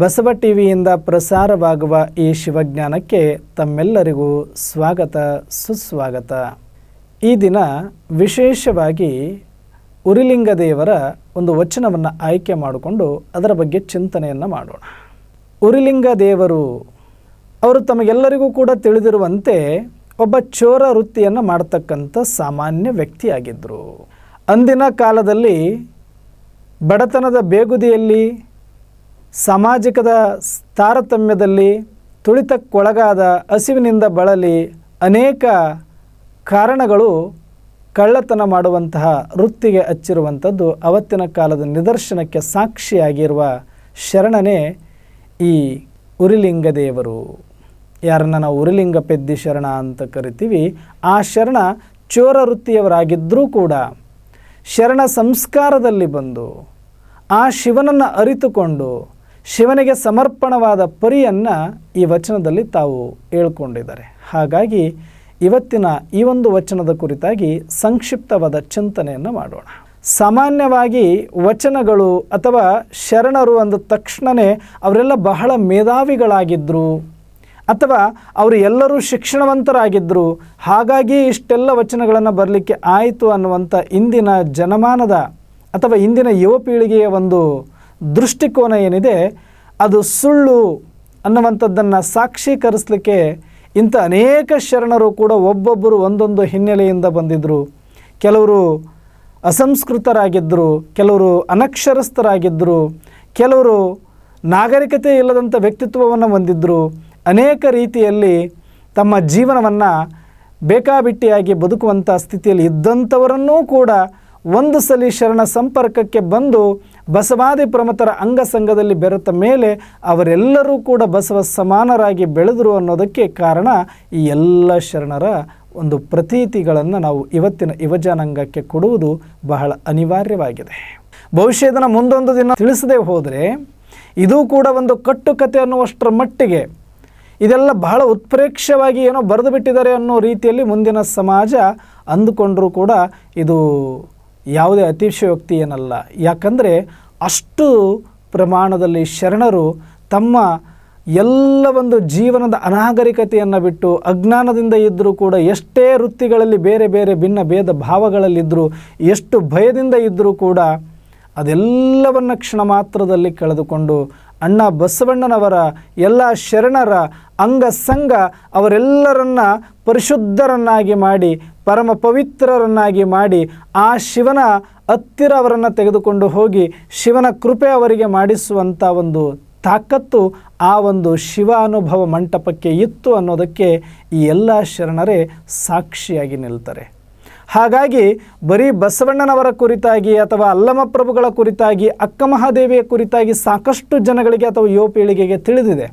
ಬಸವ ಟಿವಿಯಿಂದ ಪ್ರಸಾರವಾಗುವ ಈ ಶಿವಜ್ಞಾನಕ್ಕೆ ತಮ್ಮೆಲ್ಲರಿಗೂ ಸ್ವಾಗತ, ಸುಸ್ವಾಗತ. ಈ ದಿನ ವಿಶೇಷವಾಗಿ ಉರಿಲಿಂಗ ದೇವರ ಒಂದು ವಚನವನ್ನು ಆಯ್ಕೆ ಮಾಡಿಕೊಂಡು ಅದರ ಬಗ್ಗೆ ಚಿಂತನೆಯನ್ನು ಮಾಡೋಣ. ಉರಿಲಿಂಗ ದೇವರು ಅವರು ತಮಗೆಲ್ಲರಿಗೂ ಕೂಡ ತಿಳಿದಿರುವಂತೆ ಒಬ್ಬ ಚೋರ ವೃತ್ತಿಯನ್ನು ಮಾಡ್ತಕ್ಕಂಥ ಸಾಮಾನ್ಯ ವ್ಯಕ್ತಿಯಾಗಿದ್ದರು ಅಂದಿನ ಕಾಲದಲ್ಲಿ ಬಡತನದ ಬೇಗುದಿಯಲ್ಲಿ ಸಾಮಾಜಿಕದ ತಾರತಮ್ಯದಲ್ಲಿ ತುಳಿತಕ್ಕೊಳಗಾದ ಹಸಿವಿನಿಂದ ಬಳಲಿ ಅನೇಕ ಕಾರಣಗಳು ಕಳ್ಳತನ ಮಾಡುವಂತಹ ವೃತ್ತಿಗೆ ಹಚ್ಚಿರುವಂಥದ್ದು ಅವತ್ತಿನ ಕಾಲದ ನಿದರ್ಶನಕ್ಕೆ ಸಾಕ್ಷಿಯಾಗಿರುವ ಶರಣನೇ ಈ ಉರಿಲಿಂಗ ದೇವರು ಯಾರನ್ನ ನಾವು ಉರಿಲಿಂಗ ಪೆದ್ದಿ ಶರಣ ಅಂತ ಕರಿತೀವಿ, ಆ ಶರಣ ಚೋರ ವೃತ್ತಿಯವರಾಗಿದ್ದರೂ ಕೂಡ ಶರಣ ಸಂಸ್ಕಾರದಲ್ಲಿ ಬಂದು ಆ ಶಿವನನ್ನು ಅರಿತುಕೊಂಡು ಶಿವನಿಗೆ ಸಮರ್ಪಣವಾದ ಪರಿಯನ್ನು ಈ ವಚನದಲ್ಲಿ ತಾವು ಹೇಳ್ಕೊಂಡಿದ್ದಾರೆ. ಹಾಗಾಗಿ ಇವತ್ತಿನ ಈ ಒಂದು ವಚನದ ಕುರಿತಾಗಿ ಸಂಕ್ಷಿಪ್ತವಾದ ಚಿಂತನೆಯನ್ನು ಮಾಡೋಣ. ಸಾಮಾನ್ಯವಾಗಿ ವಚನಗಳು ಅಥವಾ ಶರಣರು ಅಂದ ತಕ್ಷಣವೇ ಅವರೆಲ್ಲ ಬಹಳ ಮೇಧಾವಿಗಳಾಗಿದ್ದರು ಅಥವಾ ಅವರು ಎಲ್ಲರೂ ಶಿಕ್ಷಣವಂತರಾಗಿದ್ದರು ಹಾಗಾಗಿ ಇಷ್ಟೆಲ್ಲ ವಚನಗಳನ್ನು ಬರಲಿಕ್ಕೆ ಆಯಿತು ಅನ್ನುವಂಥ ಇಂದಿನ ಜನಮಾನದ ಅಥವಾ ಇಂದಿನ ಯುವ ಪೀಳಿಗೆಯ ಒಂದು ದೃಷ್ಟಿಕೋನ ಏನಿದೆ, ಅದು ಸುಳ್ಳು ಅನ್ನುವಂಥದ್ದನ್ನು ಸಾಕ್ಷೀಕರಿಸಲಿಕ್ಕೆ ಇಂಥ ಅನೇಕ ಶರಣರು ಕೂಡ ಒಬ್ಬೊಬ್ಬರು ಒಂದೊಂದು ಹಿನ್ನೆಲೆಯಿಂದ ಬಂದಿದ್ದರು ಕೆಲವರು ಅಸಂಸ್ಕೃತರಾಗಿದ್ದರು ಕೆಲವರು ಅನಕ್ಷರಸ್ಥರಾಗಿದ್ದರು ಕೆಲವರು ನಾಗರಿಕತೆ ಇಲ್ಲದಂಥ ವ್ಯಕ್ತಿತ್ವವನ್ನು ಹೊಂದಿದ್ದರು ಅನೇಕ ರೀತಿಯಲ್ಲಿ ತಮ್ಮ ಜೀವನವನ್ನು ಬೇಕಾಬಿಟ್ಟಿಯಾಗಿ ಬದುಕುವಂಥ ಸ್ಥಿತಿಯಲ್ಲಿ ಇದ್ದಂಥವರನ್ನೂ ಕೂಡ ಒಂದು ಸಲ ಶರಣ ಸಂಪರ್ಕಕ್ಕೆ ಬಂದು ಬಸವಾದಿ ಪ್ರಮತರ ಅಂಗಸಂಗದಲ್ಲಿ ಬೆರೆತ ಮೇಲೆ ಅವರೆಲ್ಲರೂ ಕೂಡ ಬಸವ ಸಮಾನರಾಗಿ ಬೆಳೆದರು ಅನ್ನೋದಕ್ಕೆ ಕಾರಣ ಈ ಎಲ್ಲ ಶರಣರ ಒಂದು ಪ್ರತೀತಿಗಳನ್ನು ನಾವು ಇವತ್ತಿನ ಯುವಜನಾಂಗಕ್ಕೆ ಕೊಡುವುದು ಬಹಳ ಅನಿವಾರ್ಯವಾಗಿದೆ. ಭವಿಷ್ಯದ ಮುಂದೊಂದು ದಿನ ತಿಳಿಸದೆ ಹೋದರೆ ಇದು ಕೂಡ ಒಂದು ಕಟ್ಟುಕತೆ ಅನ್ನುವಷ್ಟರ ಮಟ್ಟಿಗೆ ಇದೆಲ್ಲ ಬಹಳ ಉತ್ಪ್ರೇಕ್ಷವಾಗಿ ಏನೋ ಬರೆದು ಬಿಟ್ಟಿದ್ದಾರೆ ಅನ್ನೋ ರೀತಿಯಲ್ಲಿ ಮುಂದಿನ ಸಮಾಜ ಅಂದುಕೊಂಡರೂ ಕೂಡ ಇದು ಯಾವುದೇ ಅತಿಶಯೋಕ್ತಿ ಏನಲ್ಲ. ಯಾಕಂದರೆ ಅಷ್ಟು ಪ್ರಮಾಣದಲ್ಲಿ ಶರಣರು ತಮ್ಮ ಎಲ್ಲ ಒಂದು ಜೀವನದ ಅನಾಗರಿಕತೆಯನ್ನು ಬಿಟ್ಟು ಅಜ್ಞಾನದಿಂದ ಇದ್ದರೂ ಕೂಡ ಎಷ್ಟೇ ವೃತ್ತಿಗಳಲ್ಲಿ ಬೇರೆ ಬೇರೆ ಭಿನ್ನ ಭೇದ ಭಾವಗಳಲ್ಲಿದ್ದರೂ ಎಷ್ಟು ಭಯದಿಂದ ಇದ್ದರೂ ಕೂಡ ಅದೆಲ್ಲವನ್ನು ಕ್ಷಣ ಮಾತ್ರದಲ್ಲಿ ಕಳೆದುಕೊಂಡು ಅಣ್ಣ ಬಸವಣ್ಣನವರ ಎಲ್ಲ ಶರಣರ ಅಂಗ ಸಂಘ ಅವರೆಲ್ಲರನ್ನ ಪರಿಶುದ್ಧರನ್ನಾಗಿ ಮಾಡಿ, ಪರಮ ಪವಿತ್ರರನ್ನಾಗಿ ಮಾಡಿ, ಆ ಶಿವನ ಹತ್ತಿರ ಅವರನ್ನು ತೆಗೆದುಕೊಂಡು ಹೋಗಿ ಶಿವನ ಕೃಪೆ ಅವರಿಗೆ ಮಾಡಿಸುವಂಥ ಒಂದು ತಾಕತ್ತು, ಆ ಒಂದು ಶಿವಾನುಭವ ಮಂಟಪಕ್ಕೆ ಇತ್ತು ಅನ್ನೋದಕ್ಕೆ ಈ ಎಲ್ಲ ಶರಣರೇ ಸಾಕ್ಷಿಯಾಗಿ ನಿಲ್ತಾರೆ. ಹಾಗಾಗಿ ಬರೀ ಬಸವಣ್ಣನವರ ಕುರಿತಾಗಿ ಅಥವಾ ಅಲ್ಲಮ ಪ್ರಭುಗಳ ಕುರಿತಾಗಿ, ಅಕ್ಕ ಮಹಾದೇವಿಯ ಕುರಿತಾಗಿ ಸಾಕಷ್ಟು ಜನಗಳಿಗೆ ಅಥವಾ ಯುವ ಪೀಳಿಗೆಗೆ ತಿಳಿದಿದೆ.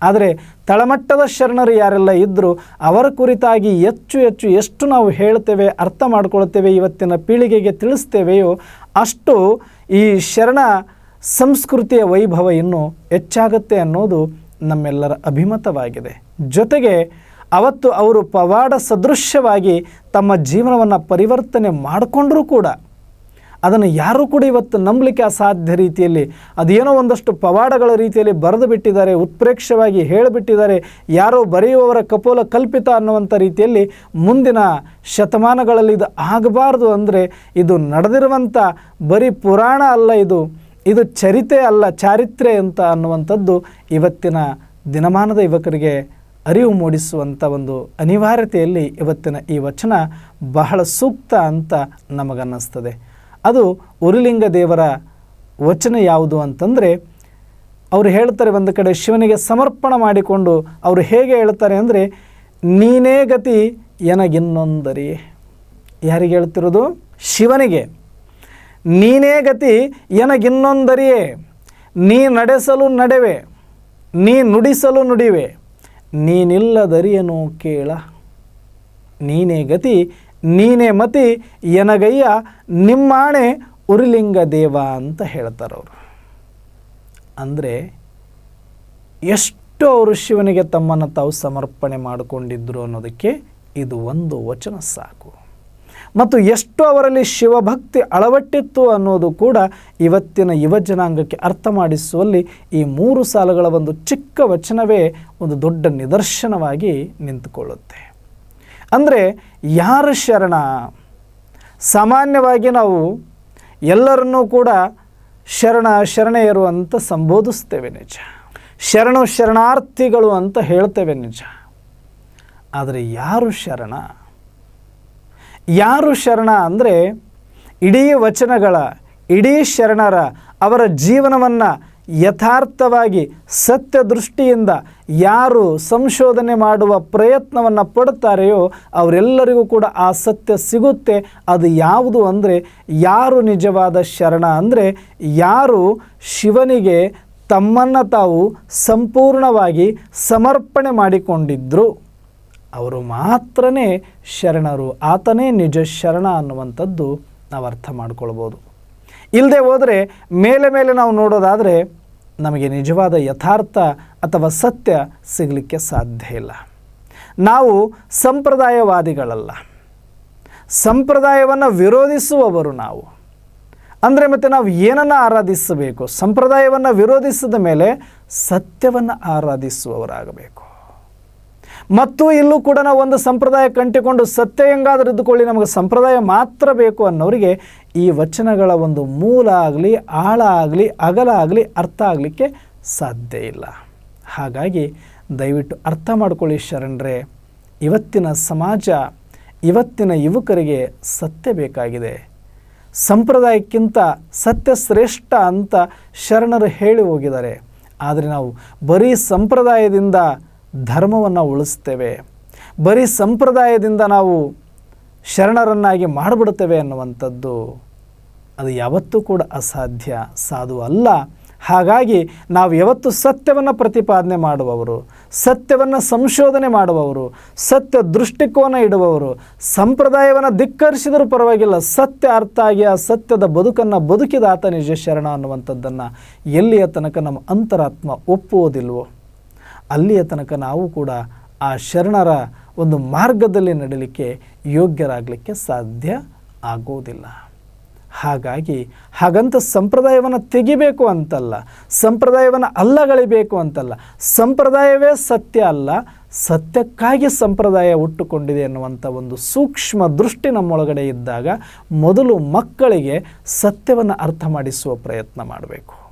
ಆದರೆ ತಳಮಟ್ಟದ ಶರಣರು ಯಾರೆಲ್ಲ ಇದ್ದರೂ ಅವರ ಕುರಿತಾಗಿ ಹೆಚ್ಚು ಹೆಚ್ಚು ಎಷ್ಟು ನಾವು ಹೇಳ್ತೇವೆ ಅರ್ಥ ಮಾಡ್ಕೊಳ್ತೇವೆ, ಇವತ್ತಿನ ಪೀಳಿಗೆಗೆ ತಿಳಿಸ್ತೇವೆಯೋ ಅಷ್ಟು ಈ ಶರಣ ಸಂಸ್ಕೃತಿಯ ವೈಭವ ಇನ್ನೂ ಹೆಚ್ಚಾಗುತ್ತೆ ಅನ್ನೋದು ನಮ್ಮೆಲ್ಲರ ಅಭಿಮತವಾಗಿದೆ. ಜೊತೆಗೆ ಅವತ್ತು ಅವರು ಪವಾಡ ಸದೃಶ್ಯವಾಗಿ ತಮ್ಮ ಜೀವನವನ್ನು ಪರಿವರ್ತನೆ ಮಾಡಿಕೊಂಡರೂ ಕೂಡ. ಅದನ್ನು ಯಾರೂ ಕೂಡ ಇವತ್ತು ನಂಬಲಿಕ್ಕೆ ಅಸಾಧ್ಯ ರೀತಿಯಲ್ಲಿ, ಅದೇನೋ ಒಂದಷ್ಟು ಪವಾಡಗಳ ರೀತಿಯಲ್ಲಿ ಬರೆದು ಬಿಟ್ಟಿದ್ದಾರೆ, ಉತ್ಪ್ರೇಕ್ಷವಾಗಿ ಹೇಳಿಬಿಟ್ಟಿದ್ದಾರೆ, ಯಾರೋ ಬರೆಯುವವರ ಕಪೋಲ ಕಲ್ಪಿತ ಅನ್ನುವಂಥ ರೀತಿಯಲ್ಲಿ ಮುಂದಿನ ಶತಮಾನಗಳಲ್ಲಿ ಇದು ಆಗಬಾರ್ದು ಅಂದರೆ ಇದು ನಡೆದಿರುವಂಥ ಬರೀ ಪುರಾಣ ಅಲ್ಲ ಇದು ಇದು ಚರಿತೆ ಅಲ್ಲ, ಚಾರಿತ್ರೆ ಅಂತ ಅನ್ನುವಂಥದ್ದು ಇವತ್ತಿನ ದಿನಮಾನದ ಯುವಕರಿಗೆ ಅರಿವು ಮೂಡಿಸುವಂಥ ಒಂದು ಅನಿವಾರ್ಯತೆಯಲ್ಲಿ ಇವತ್ತಿನ ಈ ವಚನ ಬಹಳ ಸೂಕ್ತ ಅಂತ ನಮಗನ್ನಿಸ್ತದೆ. ಅದು ಉರುಲಿಂಗ ದೇವರ ವಚನ ಯಾವುದು ಅಂತಂದರೆ, ಅವರು ಹೇಳ್ತಾರೆ ಒಂದು ಕಡೆ ಶಿವನಿಗೆ ಸಮರ್ಪಣ ಮಾಡಿಕೊಂಡು ಅವರು ಹೇಗೆ ಹೇಳ್ತಾರೆ ಅಂದರೆ, ನೀನೇ ಗತಿ ಎನಗಿನ್ನೊಂದರಿ. ಯಾರಿಗೆ ಹೇಳ್ತಿರೋದು? ಶಿವನಿಗೆ. ನೀನೇ ಗತಿ ಎನಗಿನ್ನೊಂದರಿಯೇ. ನೀ ನಡೆಸಲು ನಡೆವೆ. ನೀ ನುಡಿಸಲು ನುಡಿವೆ. ನೀನಿಲ್ಲದರಿಯನು ಕೇಳ. ನೀನೇ ಗತಿ, ನೀನೇ ಮತಿ, ಎನಗಯ್ಯ, ನಿಮ್ಮಾಣೆ ಉರಿಲಿಂಗ ದೇವ ಅಂತ ಹೇಳ್ತಾರವರು ಅಂದರೆ ಎಷ್ಟು ಅವರು ಶಿವನಿಗೆ ತಮ್ಮನ್ನು ತಾವು ಸಮರ್ಪಣೆ ಮಾಡಿಕೊಂಡಿದ್ರು ಅನ್ನೋದಕ್ಕೆ ಇದು ಒಂದು ವಚನ ಸಾಕು. ಮತ್ತು ಎಷ್ಟು ಅವರಲ್ಲಿ ಶಿವಭಕ್ತಿ ಅಳವಟ್ಟಿತ್ತು ಅನ್ನೋದು ಕೂಡ ಇವತ್ತಿನ ಯುವ ಜನಾಂಗಕ್ಕೆ ಅರ್ಥ ಮಾಡಿಸುವಲ್ಲಿ ಈ ಮೂರು ಸಾಲುಗಳ ಒಂದು ಚಿಕ್ಕ ವಚನವೇ ಒಂದು ದೊಡ್ಡ ನಿದರ್ಶನವಾಗಿ ನಿಂತುಕೊಳ್ಳುತ್ತೆ. ಅಂದರೆ ಯಾರ ಶರಣ? ಸಾಮಾನ್ಯವಾಗಿ ನಾವು ಎಲ್ಲರನ್ನೂ ಕೂಡ ಶರಣ, ಶರಣೆಯರು ಅಂತ ಸಂಬೋಧಿಸ್ತೇವೆ ನಿಜ. ಶರಣು, ಶರಣಾರ್ಥಿಗಳು ಅಂತ ಹೇಳ್ತೇವೆ ನಿಜ. ಆದರೆ ಯಾರು ಶರಣ? ಯಾರು ಶರಣ ಅಂದರೆ ಇಡೀ ವಚನಗಳ, ಇಡೀ ಶರಣರ ಅವರ ಜೀವನವನ್ನು ಯಥಾರ್ಥವಾಗಿ ಸತ್ಯ ದೃಷ್ಟಿಯಿಂದ ಯಾರು ಸಂಶೋಧನೆ ಮಾಡುವ ಪ್ರಯತ್ನವನ್ನು ಪಡುತ್ತಾರೆಯೋ ಅವರೆಲ್ಲರಿಗೂ ಕೂಡ ಆ ಸತ್ಯ ಸಿಗುತ್ತೆ. ಅದು ಯಾವುದು ಅಂದರೆ ಯಾರು ನಿಜವಾದ ಶರಣ ಅಂದರೆ ಯಾರು ಶಿವನಿಗೆ ತಮ್ಮನ್ನು ತಾವು ಸಂಪೂರ್ಣವಾಗಿ ಸಮರ್ಪಣೆ ಮಾಡಿಕೊಂಡಿದ್ದರು ಅವರು ಮಾತ್ರನೇ ಶರಣರು, ಆತನೇ ನಿಜ ಶರಣ ಅನ್ನುವಂಥದ್ದು ನಾವು ಅರ್ಥ ಮಾಡ್ಕೊಳ್ಬೋದು. ಇಲ್ಲದೆ ಹೋದರೆ ಮೇಲೆ ಮೇಲೆ ನಾವು ನೋಡೋದಾದರೆ ನಮಗೆ ನಿಜವಾದ ಯಥಾರ್ಥ ಅಥವಾ ಸತ್ಯ ಸಿಗಲಿಕ್ಕೆ ಸಾಧ್ಯ ಇಲ್ಲ. ನಾವು ಸಂಪ್ರದಾಯವಾದಿಗಳಲ್ಲ. ಸಂಪ್ರದಾಯವನ್ನು ವಿರೋಧಿಸುವವರು ನಾವು. ಅಂದರೆ ಮತ್ತು ನಾವು ಏನನ್ನು ಆರಾಧಿಸಬೇಕು? ಸಂಪ್ರದಾಯವನ್ನು ವಿರೋಧಿಸಿದ ಮೇಲೆ ಸತ್ಯವನ್ನು ಆರಾಧಿಸುವವರಾಗಬೇಕು. ಮತ್ತು ಇಲ್ಲೂ ಕೂಡ ನಾವು ಒಂದು ಸಂಪ್ರದಾಯ ಕಂಟಿಕೊಂಡು ಸತ್ಯ ಹೆಂಗಾದರೂ ಇದ್ದುಕೊಳ್ಳಿ, ನಮಗೆ ಸಂಪ್ರದಾಯ ಮಾತ್ರ ಬೇಕು ಅನ್ನೋರಿಗೆ ಈ ವಚನಗಳ ಒಂದು ಮೂಲ ಆಗಲಿ ಆಳ ಆಗಲಿ ಅಗಲ ಆಗಲಿ ಅರ್ಥ ಆಗಲಿಕ್ಕೆ ಸಾಧ್ಯ ಇಲ್ಲ. ಹಾಗಾಗಿ ದಯವಿಟ್ಟು ಅರ್ಥ ಮಾಡ್ಕೊಳ್ಳಿ ಶರಣರೇ, ಇವತ್ತಿನ ಸಮಾಜ, ಇವತ್ತಿನ ಯುವಕರಿಗೆ ಸತ್ಯ ಬೇಕಾಗಿದೆ. ಸಂಪ್ರದಾಯಕ್ಕಿಂತ ಸತ್ಯ ಶ್ರೇಷ್ಠ ಅಂತ ಶರಣರು ಹೇಳಿ ಹೋಗಿದ್ದಾರೆ. ಆದರೆ ನಾವು ಬರೀ ಸಂಪ್ರದಾಯದಿಂದ ಧರ್ಮವನ್ನು ಉಳಿಸ್ತೇವೆ. ಬರೀ ಸಂಪ್ರದಾಯದಿಂದ ನಾವು ಶರಣರನ್ನಾಗಿ ಮಾಡಿಬಿಡ್ತೇವೆ ಅನ್ನುವಂಥದ್ದು ಅದು ಯಾವತ್ತೂ ಕೂಡ ಅಸಾಧ್ಯ, ಸಾಧು ಅಲ್ಲ. ಹಾಗಾಗಿ ನಾವು ಯಾವತ್ತು ಸತ್ಯವನ್ನು ಪ್ರತಿಪಾದನೆ ಮಾಡುವವರು, ಸತ್ಯವನ್ನು ಸಂಶೋಧನೆ ಮಾಡುವವರು, ಸತ್ಯ ದೃಷ್ಟಿಕೋನ ಇಡುವವರು, ಸಂಪ್ರದಾಯವನ್ನು ಧಿಕ್ಕರಿಸಿದರೂ ಪರವಾಗಿಲ್ಲ, ಸತ್ಯ ಅರ್ಥ ಆಗಿ ಆ ಸತ್ಯದ ಬದುಕನ್ನು ಬದುಕಿದ ಆತ ನಿಜ ಶರಣ ಅನ್ನುವಂಥದ್ದನ್ನು ಎಲ್ಲಿಯ ತನಕ ನಮ್ಮ ಅಂತರಾತ್ಮ ಒಪ್ಪುವುದಿಲ್ವೋ? ಅಲ್ಲಿಯ ತನಕ ನಾವು ಕೂಡ ಆ ಶರಣರ ಒಂದು ಮಾರ್ಗದಲ್ಲಿ ನಡೀಲಿಕ್ಕೆ ಯೋಗ್ಯರಾಗಲಿಕ್ಕೆ ಸಾಧ್ಯ ಆಗೋದಿಲ್ಲ ಹಾಗಾಗಿ ಹಾಗಂತ ಸಂಪ್ರದಾಯವನ್ನು ತೆಗಿಬೇಕು ಅಂತಲ್ಲ, ಸಂಪ್ರದಾಯವನ್ನು ಅಲ್ಲಗಳಿಬೇಕು ಅಂತಲ್ಲ, ಸಂಪ್ರದಾಯವೇ ಸತ್ಯ ಅಲ್ಲ, ಸತ್ಯಕ್ಕಾಗಿ ಸಂಪ್ರದಾಯ ಹುಟ್ಟುಕೊಂಡಿದೆ ಎನ್ನುವಂಥ ಒಂದು ಸೂಕ್ಷ್ಮ ದೃಷ್ಟಿ ನಮ್ಮೊಳಗಡೆ ಇದ್ದಾಗ ಮೊದಲು ಮಕ್ಕಳಿಗೆ ಸತ್ಯವನ್ನು ಅರ್ಥ ಮಾಡಿಸುವ ಪ್ರಯತ್ನ ಮಾಡಬೇಕು.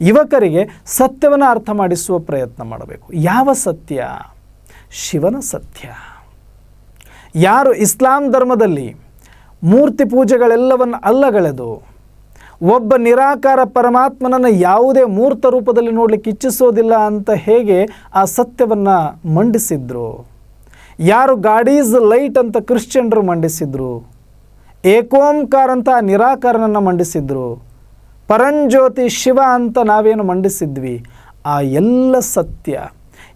ಯುವಕರಿಗೆ ಸತ್ಯವನ್ನು ಅರ್ಥ ಮಾಡಿಸುವ ಪ್ರಯತ್ನ ಮಾಡಬೇಕು. ಯಾವ ಸತ್ಯ? ಶಿವನ ಸತ್ಯ. ಯಾರು ಇಸ್ಲಾಂ ಧರ್ಮದಲ್ಲಿ ಮೂರ್ತಿ ಪೂಜೆಗಳೆಲ್ಲವನ್ನು ಅಲ್ಲಗಳೆದು ಒಬ್ಬ ನಿರಾಕಾರ ಪರಮಾತ್ಮನನ್ನು ಯಾವುದೇ ಮೂರ್ತ ರೂಪದಲ್ಲಿ ನೋಡಲಿಕ್ಕೆ ಇಚ್ಛಿಸೋದಿಲ್ಲ ಅಂತ ಹೇಗೆ ಆ ಸತ್ಯವನ್ನು ಮಂಡಿಸಿದ್ರು? ಯಾರು ಗಾಡೀಸ್ ಲೈಟ್ ಅಂತ ಕ್ರಿಶ್ಚಿಯನ್ರು ಮಂಡಿಸಿದ್ರು? ಏಕೋಂಕಾರ ಅಂತ ನಿರಾಕಾರನನ್ನು ಮಂಡಿಸಿದ್ರು? ಪರಂಜ್ಯೋತಿ ಶಿವ ಅಂತ ನಾವೇನು ಮಂಡಿಸಿದ್ವಿ? ಆ ಎಲ್ಲ ಸತ್ಯ.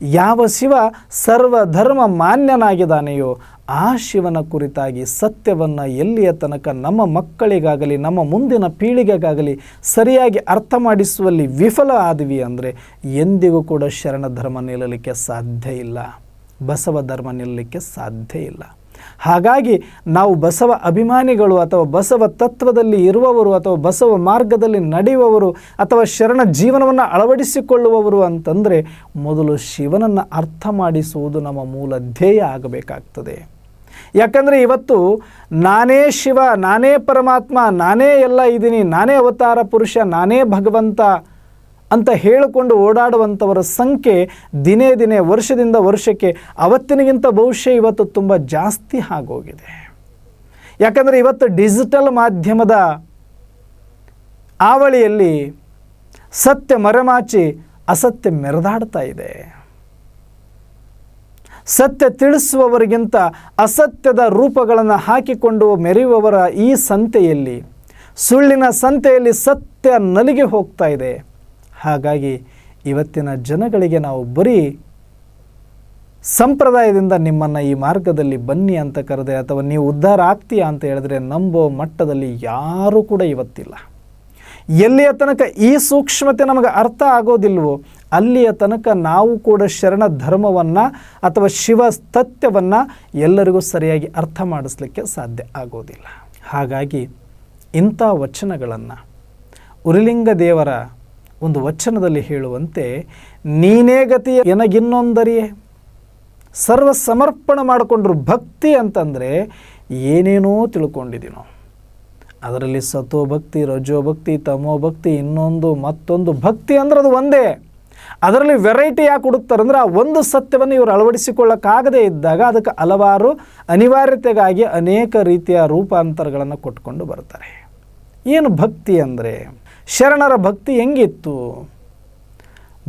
ಯಾವ ಶಿವ ಸರ್ವಧರ್ಮ ಮಾನ್ಯನಾಗಿದ್ದಾನೆಯೋ, ಆ ಶಿವನ ಕುರಿತಾಗಿ ಸತ್ಯವನ್ನು ಎಲ್ಲಿಯ ತನಕ ನಮ್ಮ ಮಕ್ಕಳಿಗಾಗಲಿ, ನಮ್ಮ ಮುಂದಿನ ಪೀಳಿಗೆಗಾಗಲಿ ಸರಿಯಾಗಿ ಅರ್ಥ ಮಾಡಿಸುವಲ್ಲಿ ವಿಫಲ ಆದ್ವಿ ಅಂದರೆ ಎಂದಿಗೂ ಕೂಡ ಶರಣ ಧರ್ಮ ನಿಲ್ಲಲಿಕ್ಕೆ ಸಾಧ್ಯ ಇಲ್ಲ. ಬಸವ ಧರ್ಮ ನಿಲ್ಲಲಿಕ್ಕೆ ಸಾಧ್ಯ ಇಲ್ಲ. ಹಾಗಾಗಿ ನಾವು ಬಸವ ಅಭಿಮಾನಿಗಳು ಅಥವಾ ಬಸವ ತತ್ವದಲ್ಲಿ ಇರುವವರು ಅಥವಾ ಬಸವ ಮಾರ್ಗದಲ್ಲಿ ನಡೆಯುವವರು ಅಥವಾ ಶರಣ ಜೀವನವನ್ನು ಅಳವಡಿಸಿಕೊಳ್ಳುವವರು ಅಂತಂದರೆ ಮೊದಲು ಶಿವನನ್ನು ಅರ್ಥ ಮಾಡಿಸುವುದು ನಮ್ಮ ಮೂಲ ಧ್ಯೇಯ ಆಗಬೇಕಾಗ್ತದೆ. ಯಾಕಂದರೆ ಇವತ್ತು ನಾನೇ ಶಿವ, ನಾನೇ ಪರಮಾತ್ಮ, ನಾನೇ ಎಲ್ಲ ಇದ್ದೀನಿ, ನಾನೇ ಅವತಾರ ಪುರುಷ, ನಾನೇ ಭಗವಂತ ಅಂತ ಹೇಳಿಕೊಂಡು ಓಡಾಡುವಂಥವರ ಸಂಖ್ಯೆ ದಿನೇ ದಿನೇ ವರ್ಷದಿಂದ ವರ್ಷಕ್ಕೆ ಅವತ್ತಿನಗಿಂತ ಬಹುಶಃ ಇವತ್ತು ತುಂಬ ಜಾಸ್ತಿ ಆಗೋಗಿದೆ. ಯಾಕಂದರೆ ಇವತ್ತು ಡಿಜಿಟಲ್ ಮಾಧ್ಯಮದ ಆವಳಿಯಲ್ಲಿ ಸತ್ಯ ಮರೆಮಾಚಿ ಅಸತ್ಯ ಮೆರೆದಾಡ್ತಾ ಇದೆ. ಸತ್ಯ ತಿಳಿಸುವವರಿಗಿಂತ ಅಸತ್ಯದ ರೂಪಗಳನ್ನು ಹಾಕಿಕೊಂಡು ಮೆರೆಯುವವರ ಈ ಸಂತೆಯಲ್ಲಿ, ಸುಳ್ಳಿನ ಸಂತೆಯಲ್ಲಿ ಸತ್ಯ ನಲಿಗೆ ಹೋಗ್ತಾ ಇದೆ. ಹಾಗಾಗಿ ಇವತ್ತಿನ ಜನಗಳಿಗೆ ನಾವು ಬರೀ ಸಂಪ್ರದಾಯದಿಂದ ನಿಮ್ಮನ್ನು ಈ ಮಾರ್ಗದಲ್ಲಿ ಬನ್ನಿ ಅಂತ ಕರೆದೆ, ಅಥವಾ ನೀವು ಉದ್ಧಾರ ಆಗ್ತೀಯಾ ಅಂತ ಹೇಳಿದ್ರೆ ನಂಬೋ ಮಟ್ಟದಲ್ಲಿ ಯಾರೂ ಕೂಡ ಇವತ್ತಿಲ್ಲ. ಎಲ್ಲಿಯ ತನಕ ಈ ಸೂಕ್ಷ್ಮತೆ ನಮಗೆ ಅರ್ಥ ಆಗೋದಿಲ್ವೋ, ಅಲ್ಲಿಯ ತನಕ ನಾವು ಕೂಡ ಶರಣ ಧರ್ಮವನ್ನು ಅಥವಾ ಶಿವ ತತ್ಯವನ್ನು ಎಲ್ಲರಿಗೂ ಸರಿಯಾಗಿ ಅರ್ಥ ಮಾಡಿಸ್ಲಿಕ್ಕೆ ಸಾಧ್ಯ ಆಗೋದಿಲ್ಲ. ಹಾಗಾಗಿ ಇಂಥ ವಚನಗಳನ್ನು ಉರಿಲಿಂಗ ದೇವರ ಒಂದು ವಚನದಲ್ಲಿ ಹೇಳುವಂತೆ, ನೀನೇ ಗತಿಯ ಎನಗಿನ್ನೊಂದರಿಯೇ ಸರ್ವ ಸಮರ್ಪಣೆ ಮಾಡಿಕೊಂಡ್ರು ಭಕ್ತಿ ಅಂತಂದರೆ ಏನೇನೋ ತಿಳ್ಕೊಂಡಿದ್ದೀವಿ ಅದರಲ್ಲಿ ಸತೋ ಭಕ್ತಿ ರಜೋ ಭಕ್ತಿ ತಮೋ ಭಕ್ತಿ ಇನ್ನೊಂದು ಮತ್ತೊಂದು ಭಕ್ತಿ ಅಂದ್ರೆ ಅದು ಒಂದೇ. ಅದರಲ್ಲಿ ವೆರೈಟಿ ಯಾಕೆ ಹುಡುಕ್ತಾರೆ ಅಂದರೆ ಆ ಒಂದು ಸತ್ಯವನ್ನು ಇವರು ಅಳವಡಿಸಿಕೊಳ್ಳೋಕ್ಕಾಗದೇ ಇದ್ದಾಗ ಅದಕ್ಕೆ ಹಲವಾರು ಅನಿವಾರ್ಯತೆಗಾಗಿ ಅನೇಕ ರೀತಿಯ ರೂಪಾಂತರಗಳನ್ನು ಕೊಟ್ಕೊಂಡು ಬರ್ತಾರೆ. ಏನು ಭಕ್ತಿ ಅಂದರೆ? ಶರಣರ ಭಕ್ತಿ ಹೆಂಗಿತ್ತು?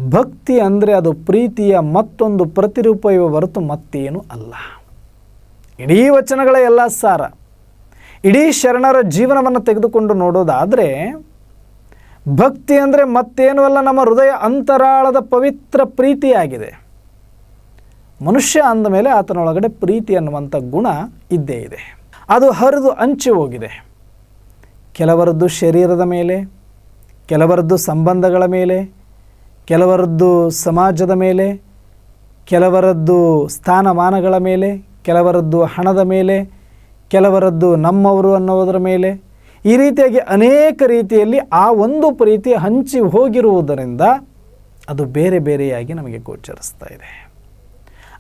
ಭಕ್ತಿ ಅಂದರೆ ಅದು ಪ್ರೀತಿಯ ಮತ್ತೊಂದು ಪ್ರತಿರೂಪವೇ ಹೊರತು ಮತ್ತೇನು ಅಲ್ಲ. ಇಡೀ ವಚನಗಳ ಎಲ್ಲ ಸಾರ. ಇಡೀ ಶರಣರ ಜೀವನವನ್ನು ತೆಗೆದುಕೊಂಡು ನೋಡೋದಾದರೆ, ಭಕ್ತಿ ಅಂದರೆ ಮತ್ತೇನು ಅಲ್ಲ, ನಮ್ಮ ಹೃದಯ ಅಂತರಾಳದ ಪವಿತ್ರ ಪ್ರೀತಿಯಾಗಿದೆ. ಮನುಷ್ಯ ಅಂದ ಮೇಲೆ ಆತನೊಳಗಡೆ ಪ್ರೀತಿ ಅನ್ನುವಂಥ ಗುಣ ಇದ್ದೇ ಇದೆ. ಅದು ಹರಿದು ಹಂಚಿ ಹೋಗಿದೆ. ಕೆಲವರದ್ದು ಶರೀರದ ಮೇಲೆ ಕೆಲವರದ್ದು ಸಂಬಂಧಗಳ ಮೇಲೆ, ಕೆಲವರದ್ದು ಸಮಾಜದ ಮೇಲೆ, ಕೆಲವರದ್ದು ಸ್ಥಾನಮಾನಗಳ ಮೇಲೆ, ಕೆಲವರದ್ದು ಹಣದ ಮೇಲೆ, ಕೆಲವರದ್ದು ನಮ್ಮವರು ಅನ್ನೋದರ ಮೇಲೆ, ಈ ರೀತಿಯಾಗಿ ಅನೇಕ ರೀತಿಯಲ್ಲಿ ಆ ಒಂದು ಪ್ರೀತಿ ಹಂಚಿ ಹೋಗಿರುವುದರಿಂದ ಅದು ಬೇರೆ ಬೇರೆಯಾಗಿ ನಮಗೆ ಗೋಚರಿಸ್ತಾ ಇದೆ.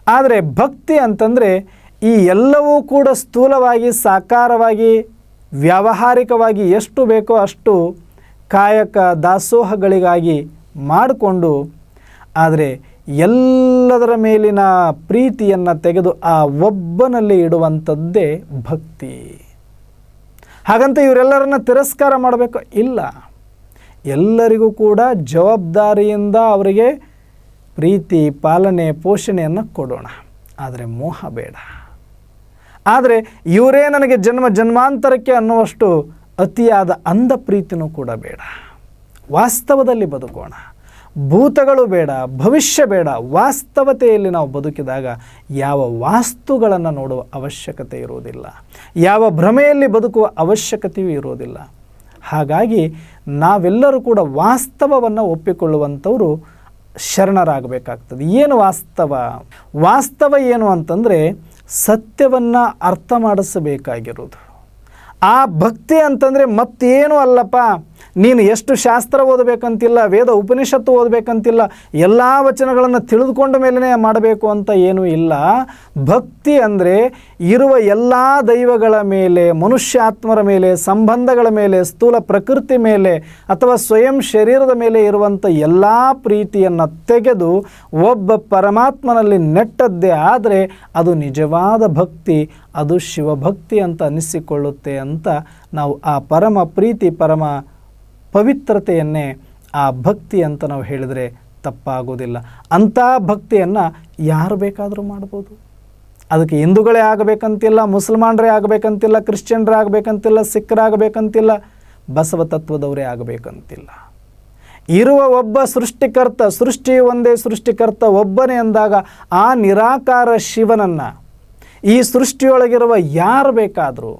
ಆದರೆ ಭಕ್ತಿ ಅಂತಂದರೆ ಈ ಎಲ್ಲವೂ ಕೂಡ ಸ್ಥೂಲವಾಗಿ, ಸಾಕಾರವಾಗಿ, ವ್ಯಾವಹಾರಿಕವಾಗಿ ಎಷ್ಟು ಬೇಕೋ ಅಷ್ಟು ಕಾಯಕ ದಾಸೋಹಗಳಿಗಾಗಿ ಮಾಡಿಕೊಂಡು, ಆದರೆ ಎಲ್ಲದರ ಮೇಲಿನ ಪ್ರೀತಿಯನ್ನು ತೆಗೆದು ಆ ಒಬ್ಬನಲ್ಲಿ ಇಡುವಂಥದ್ದೇ ಭಕ್ತಿ. ಹಾಗಂತ ಇವರೆಲ್ಲರನ್ನ ತಿರಸ್ಕಾರ ಮಾಡಬೇಕು? ಇಲ್ಲ. ಎಲ್ಲರಿಗೂ ಕೂಡ ಜವಾಬ್ದಾರಿಯಿಂದ ಅವರಿಗೆ ಪ್ರೀತಿ, ಪಾಲನೆ, ಪೋಷಣೆಯನ್ನು ಕೊಡೋಣ. ಆದರೆ ಮೋಹ ಬೇಡ. ಆದರೆ ಇವರೇ ನನಗೆ ಜನ್ಮ ಜನ್ಮಾಂತರಕ್ಕೆ ಅನ್ನುವಷ್ಟು ಅತಿಯಾದ ಅಂಧ ಪ್ರೀತಿನೂ ಕೂಡ ಬೇಡ. ವಾಸ್ತವದಲ್ಲಿ ಬದುಕೋಣ. ಭೂತಗಳು ಬೇಡ, ಭವಿಷ್ಯ ಬೇಡ. ವಾಸ್ತವತೆಯಲ್ಲಿ ನಾವು ಬದುಕಿದಾಗ ಯಾವ ವಾಸ್ತುಗಳನ್ನು ನೋಡುವ ಅವಶ್ಯಕತೆ ಇರುವುದಿಲ್ಲ. ಯಾವ ಭ್ರಮೆಯಲ್ಲಿ ಬದುಕುವ ಅವಶ್ಯಕತೆಯೂ ಇರುವುದಿಲ್ಲ. ಹಾಗಾಗಿ ನಾವೆಲ್ಲರೂ ಕೂಡ ವಾಸ್ತವವನ್ನು ಒಪ್ಪಿಕೊಳ್ಳುವಂಥವರು ಶರಣರಾಗಬೇಕಾಗ್ತದೆ. ಏನು ವಾಸ್ತವ? ವಾಸ್ತವ ಏನು ಅಂತಂದರೆ ಸತ್ಯವನ್ನು ಅರ್ಥ ಮಾಡಿಸಬೇಕಾಗಿರೋದು ಆ ಭಕ್ತಿ ಅಂತಂದರೆ ಮತ್ತೇನು ಅಲ್ಲಪ್ಪ. ನೀನು ಎಷ್ಟು ಶಾಸ್ತ್ರ ಓದಬೇಕಂತಿಲ್ಲ, ವೇದ ಉಪನಿಷತ್ತು ಓದಬೇಕಂತಿಲ್ಲ, ಎಲ್ಲ ವಚನಗಳನ್ನು ತಿಳಿದುಕೊಂಡ ಮೇಲೇ ಮಾಡಬೇಕು ಅಂತ ಏನೂ ಇಲ್ಲ. ಭಕ್ತಿ ಅಂದರೆ ಇರುವ ಎಲ್ಲ ದೈವಗಳ ಮೇಲೆ, ಮನುಷ್ಯಾತ್ಮರ ಮೇಲೆ, ಸಂಬಂಧಗಳ ಮೇಲೆ, ಸ್ಥೂಲ ಪ್ರಕೃತಿ ಮೇಲೆ ಅಥವಾ ಸ್ವಯಂ ಶರೀರದ ಮೇಲೆ ಇರುವಂಥ ಎಲ್ಲ ಪ್ರೀತಿಯನ್ನು ತೆಗೆದು ಒಬ್ಬ ಪರಮಾತ್ಮನಲ್ಲಿ ನೆಟ್ಟದ್ದೇ ಆದರೆ ಅದು ನಿಜವಾದ ಭಕ್ತಿ, ಅದು ಶಿವಭಕ್ತಿ ಅಂತ ಅನ್ನಿಸಿಕೊಳ್ಳುತ್ತೆ ಅಂತ ನಾವು ಆ ಪರಮ ಪ್ರೀತಿ ಪರಮ ಪವಿತ್ರತೆಯನ್ನೇ ಆ ಭಕ್ತಿ ಅಂತ ನಾವು ಹೇಳಿದರೆ ತಪ್ಪಾಗೋದಿಲ್ಲ ಅಂಥ ಭಕ್ತಿಯನ್ನು ಯಾರು ಬೇಕಾದರೂ ಮಾಡ್ಬೋದು. ಅದಕ್ಕೆ ಹಿಂದೂಗಳೇ ಆಗಬೇಕಂತಿಲ್ಲ, ಮುಸಲ್ಮಾನರೇ ಆಗಬೇಕಂತಿಲ್ಲ, ಕ್ರಿಶ್ಚಿಯನ್ರೇ ಆಗಬೇಕಂತಿಲ್ಲ, ಸಿಖ್ಖರಾಗಬೇಕಂತಿಲ್ಲ, ಬಸವ ತತ್ವದವರೇ ಆಗಬೇಕಂತಿಲ್ಲ. ಇರುವ ಒಬ್ಬ ಸೃಷ್ಟಿಕರ್ತ, ಸೃಷ್ಟಿ ಒಂದೇ ಸೃಷ್ಟಿಕರ್ತ ಒಬ್ಬನೇ ಅಂದಾಗ ಆ ನಿರಾಕಾರ ಶಿವನನ್ನು, ಈ ಸೃಷ್ಟಿಯೊಳಗಿರುವ ಯಾರು ಬೇಕಾದರೂ,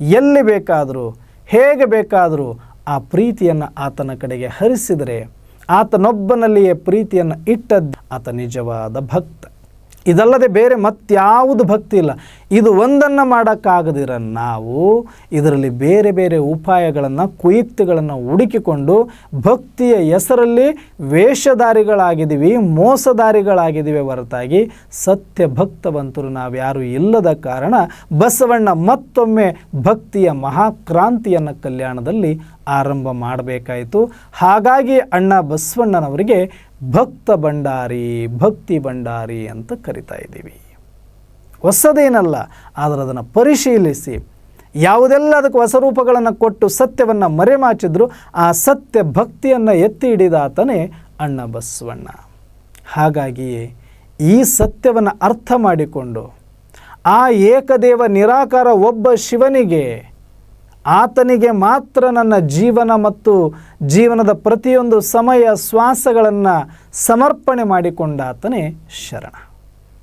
ಎಲ್ಲಿ ಬೇಕಾದರೂ, ಹೇಗೆ ಬೇಕಾದರೂ ಆ ಪ್ರೀತಿಯನ್ನು ಆತನ ಕಡೆಗೆ ಹರಿಸಿದರೆ ಆತನೊಬ್ಬನಲ್ಲಿಯೇ ಪ್ರೀತಿಯನ್ನು ಇಟ್ಟದ್ದು ಆತ ನಿಜವಾದ ಭಕ್ತ. ಇದಲ್ಲದೆ ಬೇರೆ ಮತ್ಯಾವುದು ಭಕ್ತಿ ಇಲ್ಲ. ಇದು ಒಂದನ್ನು ಮಾಡೋಕ್ಕಾಗದಿರ ನಾವು ಇದರಲ್ಲಿ ಬೇರೆ ಬೇರೆ ಉಪಾಯಗಳನ್ನು, ಕುಯುಕ್ತಿಗಳನ್ನು ಹುಡುಕಿಕೊಂಡು ಭಕ್ತಿಯ ಹೆಸರಲ್ಲಿ ವೇಷಧಾರಿಗಳಾಗಿದ್ದೀವಿ, ಮೋಸಧಾರಿಗಳಾಗಿದ್ದೀವಿ ಹೊರತಾಗಿ ಸತ್ಯ ಭಕ್ತವಂತರು ನಾವ್ಯಾರು ಇಲ್ಲದ ಕಾರಣ ಬಸವಣ್ಣ ಮತ್ತೊಮ್ಮೆ ಭಕ್ತಿಯ ಮಹಾಕ್ರಾಂತಿಯನ್ನು ಕಲ್ಯಾಣದಲ್ಲಿ ಆರಂಭ ಮಾಡಬೇಕಾಯಿತು. ಹಾಗಾಗಿ ಅಣ್ಣ ಬಸವಣ್ಣನವರಿಗೆ ಭಕ್ತ ಭಂಡಾರಿ, ಭಕ್ತಿ ಭಂಡಾರಿ ಅಂತ ಕರಿತಾ ಇದ್ದೀವಿ. ಹೊಸದೇನಲ್ಲ, ಆದರೆ ಅದನ್ನು ಪರಿಶೀಲಿಸಿ. ಯಾವುದೆಲ್ಲ ಅದಕ್ಕೆ ಹೊಸ ರೂಪಗಳನ್ನು ಕೊಟ್ಟು ಸತ್ಯವನ್ನು ಮರೆಮಾಚಿದ್ರು, ಆ ಸತ್ಯ ಭಕ್ತಿಯನ್ನು ಎತ್ತಿ ಹಿಡಿದಾತನೇ ಅಣ್ಣ ಬಸವಣ್ಣ. ಹಾಗಾಗಿಯೇ ಈ ಸತ್ಯವನ್ನು ಅರ್ಥ ಮಾಡಿಕೊಂಡು, ಆ ಏಕದೇವ ನಿರಾಕಾರ ಒಬ್ಬ ಶಿವನಿಗೆ ಆತನಿಗೆ ಮಾತ್ರ ನನ್ನ ಜೀವನ ಮತ್ತು ಜೀವನದ ಪ್ರತಿಯೊಂದು ಸಮಯ ಶ್ವಾಸಗಳನ್ನು ಸಮರ್ಪಣೆ ಮಾಡಿಕೊಂಡಾತನೇ ಶರಣ.